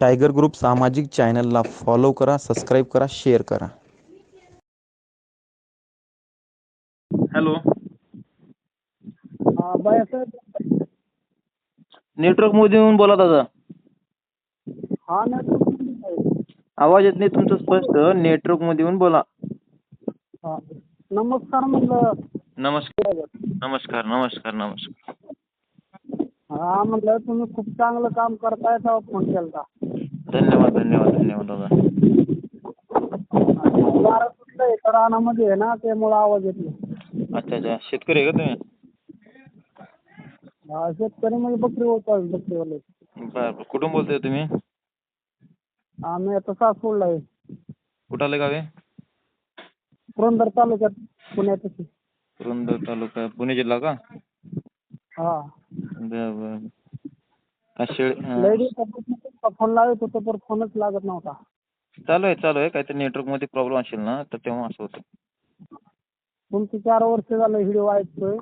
Tiger group सामाजिक चॅनलला follow करा सबस्क्राईब करा शेअर करा. हॅलो. हा नेटवर्कमध्ये येऊन बोला दादा हा आवाज येत नाही तुमचा स्पष्ट. नेटवर्कमध्ये येऊन बोला. हा. नमस्कार म्हणलं. नमस्कार. नमस्कार नमस्कार नमस्कार. हा म्हणलं तुम्ही खूप चांगलं काम करताय तेव्हा फोन केलता. धन्यवाद धन्यवाद धन्यवाद दादा. वारं रानामध्ये आहे ना त्यामुळं आवाज येत नाही. अच्छा अच्छा. शेतकरी आहे का तुम्ही? हा, शेतकरी म्हणजे बकरी होतो बकरीवाले. बरं बरं. कुठून बोलताय तुम्ही? आम्ही आता सासवडला आहे. कुठं आलं गावे पुरंदर तालुक्यात आहे. पुरंदर तालुका पुणे जिल्हा का? हा. बरं बरं. शेळ. लय दिवसापासून फोन लावत होतो पण फोनच लागत नव्हता. चालू आहे चालू आहे. काहीतरी नेटवर्कमध्ये प्रॉब्लेम असेल ना तर तेव्हा असं होतं. तुमची चार वर्ष झालं व्हिडिओ ऐकतोय.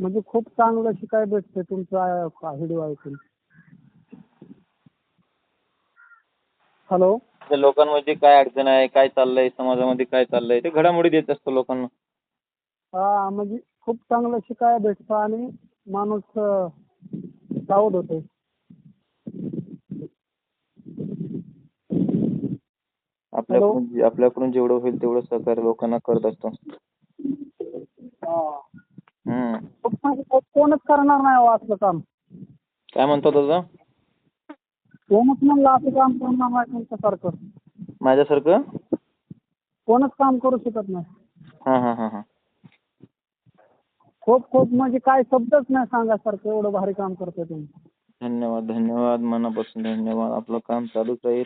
म्हणजे खूप चांगलं शिकाय भेटते तुमचा व्हिडिओ ऐकून. हॅलो त्या लोकांमध्ये काय अडचण आहे काय चाललंय समाजामध्ये काय चाललंय ते घडामोडी देत असतो लोकांना. हा म्हणजे खूप चांगलं शिकायला भेटतं आणि माणूस सावध होते. आपल्याकडून जे- आपल्याकडून जेवढं होईल तेवढं सहकार्य लोकांना करत असतो. हा. हम्म. खूप म्हणजे को- कोणच करणार नाही हो असलं काम. काय म्हणतो दादा? कोणच म्हणलं असं काम करणार नाही तुमच्यासारखं. माझ्यासारखं? कोणच काम करू शकत नाही. हां हां हां हां. खूप खूप म्हणजे काय शब्दच नाही सांगासारखं एवढं भारी काम करतोय तुम्ही. धन्यवाद धन्यवाद. मनापासून धन्यवाद. आपलं काम चालूच राहील.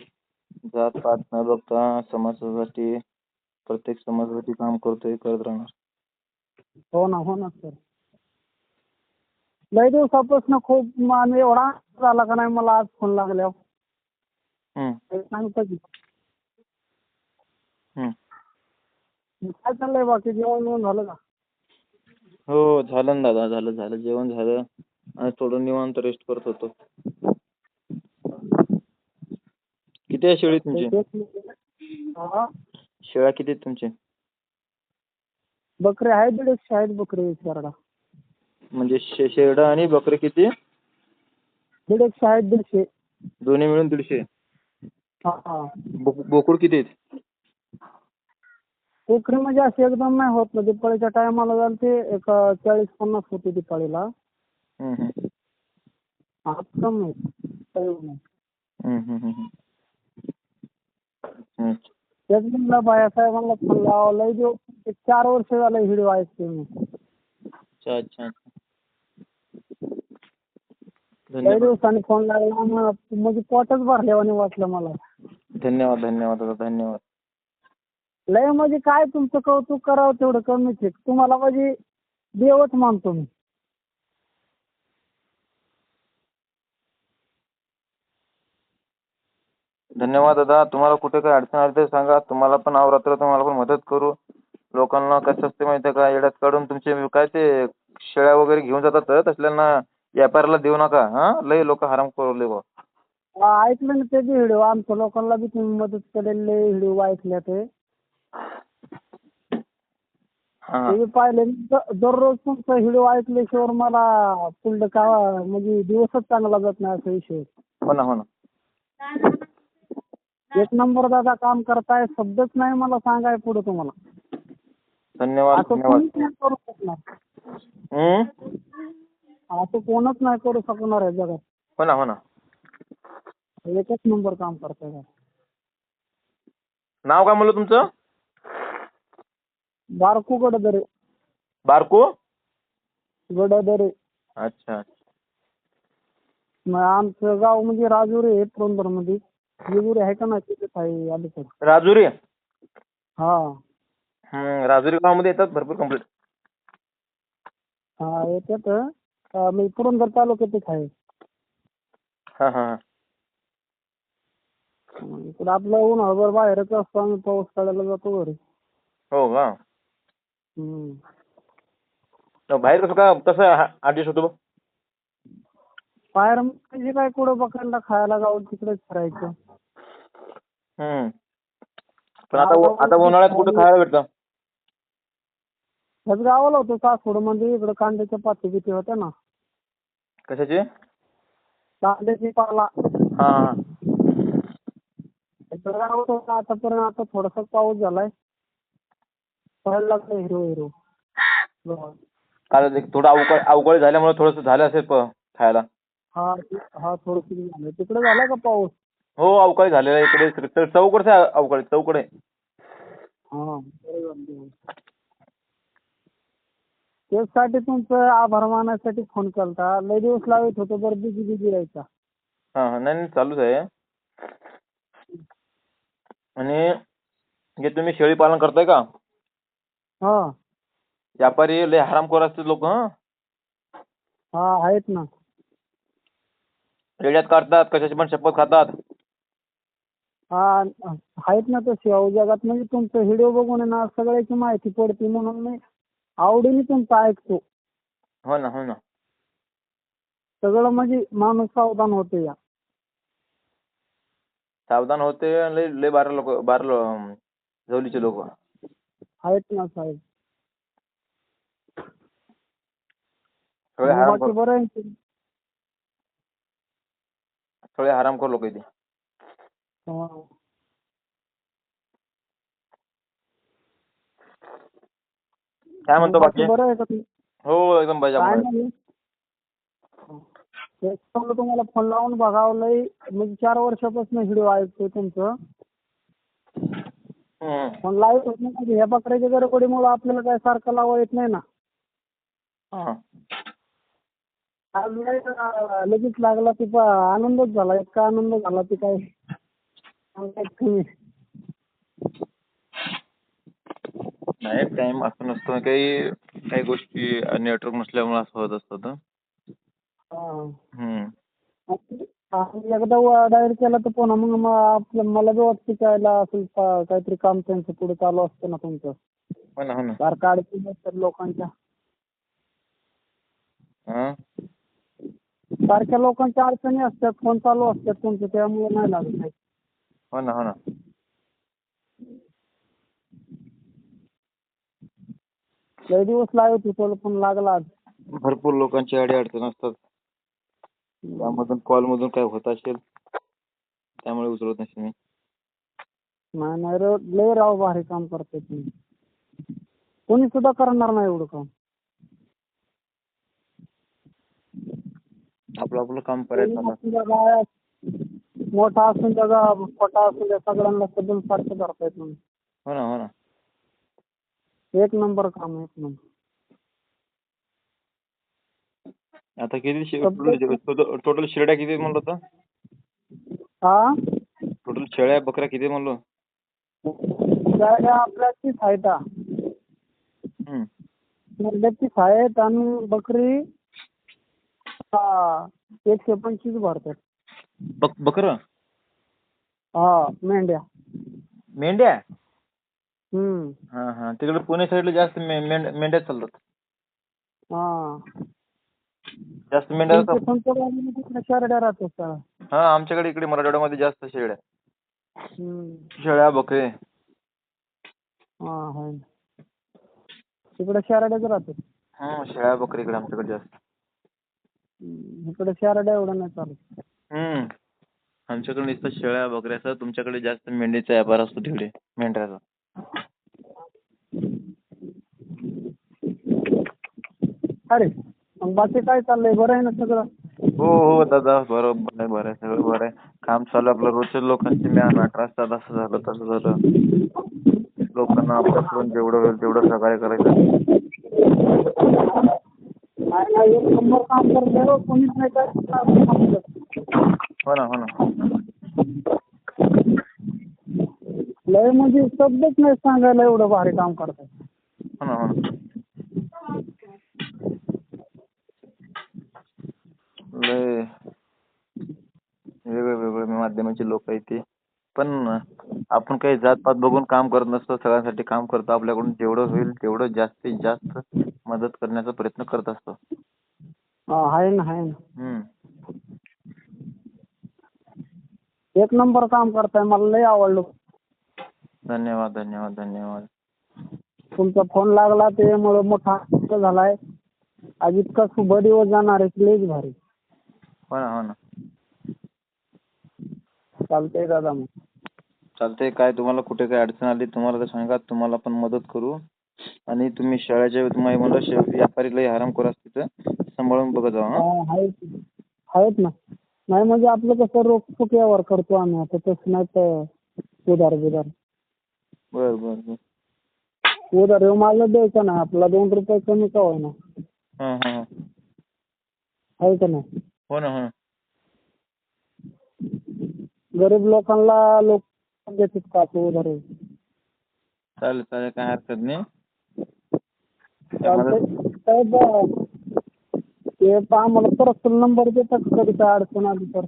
जात पात न बघता समाजासाठी प्रत्येक समाजासाठी काम करतोय करत राहणार. हो ना हो ना सर. लय दिवसापासून खूप म- आम्ही एवढा आनंद झाला का नाही मला आज फ़ोन लागल्यावर. हम्म, सांगतो की हम्म. काय चाललंय बाकी? जेवण बिवण झालं का? हो झालं ना दादा झालं झालं. जेवण झालं. आणि थोडं निवांत रेस्ट करत होतो. किती आहे शेळी तुमची? हा शेळ्या किती आहेत तुमची? बकरी आहेत दीडशे आहेत बकरी शेरडा म्हणजे शे शेरडा आणि बकरी किती? दीडशे आहेत दीडशे. दोन्ही मिळून दीडशे. हा बोकुड किती आहेत? कोकरी म्हणजे अशी एकदम नाही होत ना. दिपाळीच्या टायमाला झालं ते एक चाळीस पन्नास होते दिपाळीला कमी काही नाही. तेच म्हणलं बायासाहेबांना फोन लावा. लय एक चार वर्ष झालं व्हिडिओ ऐकते मी. अच्छा अच्छा धन्यवाद. दिवसांनी फोन लागला म्हणजे पोटच भरल्यावानी वाटलं मला. धन्यवाद धन्यवाद धन्यवाद. लय म्हणजे काय तुमचं कौतुक करावं तेवढं कमीच आहे तुम्हाला म्हणजे देवच मानतो मी. धन्यवाद दादा. तुम्हाला कुठे काही अडचण आली तर सांगा. तुम्हाला पण अवरात्र तुम्हाला पण मदत करू. लोकांना कसं असते माहिती आहे का? येड्यात काढून तुमचे काय ते शेळ्या वगैरे घेऊन जातात तसल्यांना व्यापाऱ्याला देऊ नका हा? लय लोक हराम करू बा हा, ऐकलं ना ते व्हिडिओ. आमच्या लोकांना बी तुम्ही मदत केलेले व्हिडिओ ऐकले ते ते पाहिले दररोज तुमचा व्हिडिओ ऐकल्याशिवाय मला पुढलं का म्हणजे दिवसच चांगला जात नाही असा विषय. हो ना हो ना. एक नंबर दादा काम करताय शब्दच नाही मला सांगाय पुढे तुम्हाला. धन्यवाद असं धन्यवाद. कोणीच नाही करू शकणार. हम्म? असं कोणच नाही करू शकणार आहे जगात. हो ना हो ना. एकच नंबर काम करताय. नाव काय म्हणलं तुमचं? बारकू गडदरे. बारको? गडदरे. अच्छा मग आमचं गाव म्हणजे राजुरी आहे पुरंदरमध्ये जेजुरी आहे का नाही तिथेच आहे अलीकडे? राजुरी? हा. हम्म, राजुरी गावामध्ये येतात भरपूर कंप्लीट हा येतात. अं, मी पुरंदर तालुक्यातच आहे. हा हा हा. मग इकडं आपलं उन्हाळभर बाहेरच असतो आम्ही पाऊस काढायला जातो घरी. हो का. तर बाहेर कसं का कसं ऍडजस्ट होतो बाहेर म्हणजे काय कुठं बघायला खायला गाव तिकडेच करायचं हम्म. पण आता आता उन्हाळ्यात कुठं खायला भेटतं? त्याच गावाला होतो सासवड म्हणजे इकडं कांद्याच्या पाती बिती होत्या ना. कशाची? कांद्याची पाला. हा. इकडं गावात होता आतापर्यंत आता थोडासा पाऊस झालाय. पडायला लागलं हिरो हिरो थोडं अवकाळी अवकाळी झाल्यामुळे थोडंसं झालं असेल प खायला. हा हा थोडस झालं. तिकडे झाला का पाऊस? हो अवकाळी झालेला आहे इकडे. तर चौकडचं आहे अवकाळी चौकडे. हा बरोबर. त्यासाठी तुमचं आभार मानायसाठी फोन केलता. लय दिवस लावत होतो बरं बिझी बिझी राहायचा. हा हा नाही नाही चालूच आहे. आणि हे तुम्ही शेळी पालन करताय का? हा. व्यापारी लय हरामखोर असते लोक हं? हा आहेत ना. रेड्यात काढतात कशाची पण शपथ खातात. हा आहेत ना तसे. अहो जगात म्हणजे तुमचं व्हिडिओ बघून ना सगळ्याची माहिती पडते म्हणून मी आवडीने तुमचं ऐकतो. हो ना हो ना. सगळं म्हणजे माणूस सावधान होतो या. सावधान होते लय लय बारा लोक बारा लो- जवळीचे लोक. आहेत ना साहेब. सगळे बाकी हरामखोर बरं आहे ना? सगळे हरामखोर लोक इथे. हा. काय म्हणतो बाकी? बरं आहे का तुम्ही हो एकदम बजा काय नाही. तेच म्हणलं तुम्हाला फोन लावून बघावं लय म्हणजे चार वर्षापासून व्हिडिओ ऐकतोय तुमचं. पण लाईव्ह होत नाही ह्या बकऱ्याच्या गडबडीमुळे आपल्याला काय सारखं लावा येत नाही ना. हा. आज लगेच लागला ती आनंदच झाला. इतका आनंद झाला की काय कमी. नाही टाइम असं नसतो. काही काही गोष्टी नेटवर्क नसल्यामुळे असं होत असतं हा. एकदा डायर केला तर पुन्हा मग आपलं मला बी वाटतं कायला असेल पा- काहीतरी काम त्यांचं पुढे चालू असतं ना तुमचं. हो ना हो ना. सारखं अडचणी असतात लोकांच्या. हा. सारख्या लोकांच्या अडचणी असतात फोन चालू असतात तुमचे त्यामुळे नाही लागत नाही हो ना हो ना. लय दिवस लावत होतो पण लागला आज. भरपूर लोकांची अडी अडचण असतात. त्यामधून कॉल मधून काय होत असेल त्यामुळे उचलत नसेल मी. नाही नाही रे, लय राव भारी काम करते तुम्ही कोणी सुद्धा करणार नाही एवढं काम. आपलं आपलं काम कोणी करायचं असून द्या, मोठा असून द्या छोटा असून द्या सगळ्यांना सदन सारखं करताय तुम्ही. हो ना हो ना. एक नंबर काम आहे, एक नंबर. आता किती टोटल शेळ्या किती म्हणलं होतं हा टोटल शेळ्या बकऱ्या किती म्हणलो? आपल्या तीस आहेत. मुर्द्या तीस आहेत आणि बकरी एकशे पंचवीस भरतात. बक बकरं? हा मेंढ्या. मेंढ्या? हम्म. हा हा. तिकडे पुणे साईडला जास्त मेंढ्या चालतात. हा. जास्त मेंढ्या तुमच्या बाजूला तिकडे शेरड्या राहतात का हा आमच्याकडे इकडे मराठवाड्यामध्ये जास्त शेळ्या हम्म. शेळ्या बकरे. हा तिकडे शेरड्याच राहतात. हा शेळ्या बकरी इकडे आमच्याकडे जास्त. हम्म. इकडे शेरड्या एवढं नाही चालत. हम्म. आमच्याकडे नुसतं शेळ्या बकऱ्या असतात तुमच्याकडे जास्त मेंढीचा व्यापार असतो तिकडे मेंढऱ्याचा. अरे. मग बाकी काय चाललंय? बरं आहे ना सगळं? हो हो दादा बरोबर आहे बरं आहे सगळं बरं आहे. काम चालू आहे आपलं रोजच्या लोकांची म्यान अठरा असतात असं झालं तसं झालं. लोकांना आपल्याकडून जेवढं होईल तेवढं सहकार्य करायचं. नाही एक नंबर काम करतोय हो. कोणीच नाही काय हो ना हो ना. लय म्हणजे शब्दच नाही सांगायला एवढं भारी काम करताय. हो ना हो ना. माध्यमाचे लोक आहेत ते. पण आपण काही जातपात बघून काम करत नसतो. सगळ्यांसाठी काम करतो. आपल्याकडून जेवढं होईल तेवढं जास्तीत जास्त मदत करण्याचा प्रयत्न करत असतो. आहे ना आहे ना. हम्म. एक नंबर काम करताय. मला लय आवडलं. धन्यवाद धन्यवाद धन्यवाद. तुमचा फोन लागला त्यामुळे मोठा आनंद झालाय. आज इतका शुभ दिवस जाणार आहे. लयच भारी. हो ना हो ना. चालतंय दादा मग. चालतंय काय तुम्हाला कुठे काय अडचण आली तुम्हाला तर सांगा तुम्हाला पण मदत करू. आणि तुम्ही शाळेच्या तुम्ही म्हणलं शे व्यापारी लय हरामखोर असते तर सांभाळून बघत जावा हं? हा, आहेत आहेत ना. नाही म्हणजे आपलं कसं रोखोक व्यवहार करतो आम्ही आता तसं नाही तर उधार बिधार. बर बर बर. उधार ह्यो माल द्यायचा नाही आपला दोन रुपये कमी का होईना. हां हां हां. आहे का नाही? हो ना हो ना. गरीब लोकांना लोक देतात का ते उधार चालेल चालेल काय हरकत नाही. चालतंय. साहेब ते पहा आम्हाला परत नंबर देता का कधी काय अडचण आली तर?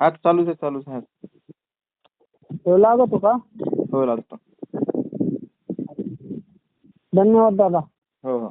हात चालूच आहे चालूच आहे तो लागतो का? हो लागतो. धन्यवाद दादा. हो हो.